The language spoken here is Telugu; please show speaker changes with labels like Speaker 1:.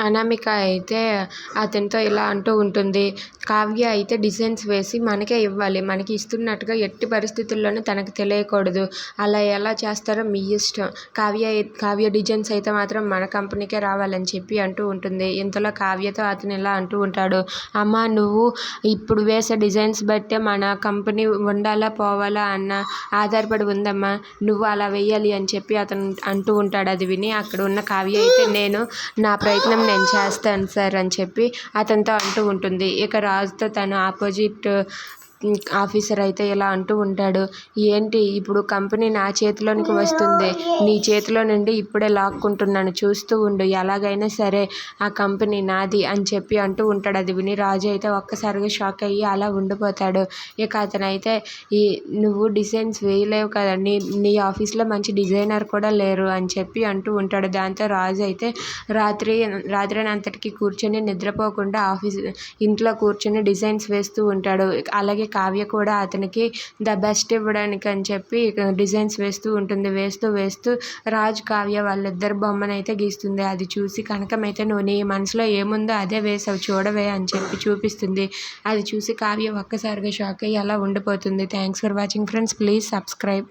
Speaker 1: అనామిక అయితే అతనితో ఇలా అంటూ ఉంటుంది. కావ్య అయితే డిజైన్స్ వేసి మనకే ఇవ్వాలి. మనకి ఇస్తున్నట్టుగా ఎట్టి పరిస్థితుల్లోనూ తనకు తెలియకూడదు. అలా ఎలా చేస్తారో మీ ఇష్టం. కావ్య కావ్య డిజైన్స్ అయితే మాత్రం మన కంపెనీకే రావాలని చెప్పి అంటూ ఉంటుంది. ఇంతలో కావ్యతో అతను ఇలా అంటూ ఉంటాడు. అమ్మ నువ్వు ఇప్పుడు వేసే డిజైన్స్ బట్టే మన కంపెనీ ఉండాలా పోవాలా అన్న ఆధారపడి ఉందమ్మా. నువ్వు అలా వెయ్యాలి అని చెప్పి అతను అంటూ ఉంటాడు. అది విని అక్కడ ఉన్న కావ్య అయితే నేను నా ప్రయత్నం నేను చేస్తాను సార్ అని చెప్పి అతనితో అంటూ ఉంటుంది. ఇక రాజుతో తను ఆపోజిట్ ఆఫీసర్ అయితే ఇలా అంటూ ఉంటాడు ఏంటి ఇప్పుడు కంపెనీ నా చేతిలోనికి వస్తుంది నీ చేతిలో నుండి ఇప్పుడే లాక్కుంటున్నాను చూస్తూ ఉండు ఎలాగైనా సరే ఆ కంపెనీ నాది అని చెప్పి అంటూ ఉంటాడు. అది విని రాజు అయితే ఒక్కసారిగా షాక్ అయ్యి అలా ఉండిపోతాడు. ఇక అతనైతే ఈ నువ్వు డిజైన్స్ వేయలేవు కదా నీ నీ ఆఫీస్లో మంచి డిజైనర్ కూడా లేరు అని చెప్పి అంటూ ఉంటాడు. దాంతో రాజు అయితే రాత్రి రాత్రి అంతటికి కూర్చొని నిద్రపోకుండా ఆఫీస్ ఇంట్లో కూర్చొని డిజైన్స్ వేస్తూ ఉంటాడు. అలాగే కావ్య కూడా అతనికి ద బెస్ట్ ఇవ్వడానికి అని చెప్పి డిజైన్స్ వేస్తూ ఉంటుంది. వేస్తూ వేస్తూ రాజ్ కావ్య వాళ్ళిద్దరు బొమ్మను అయితే గీస్తుంది. అది చూసి కనకం అయితే నువ్వు నీ మనసులో ఏముందో అదే వేసావు చూడవే అని చెప్పి చూపిస్తుంది. అది చూసి కావ్య ఒక్కసారిగా షాక్ అయ్యి అలా ఉండిపోతుంది. Thanks for watching friends please subscribe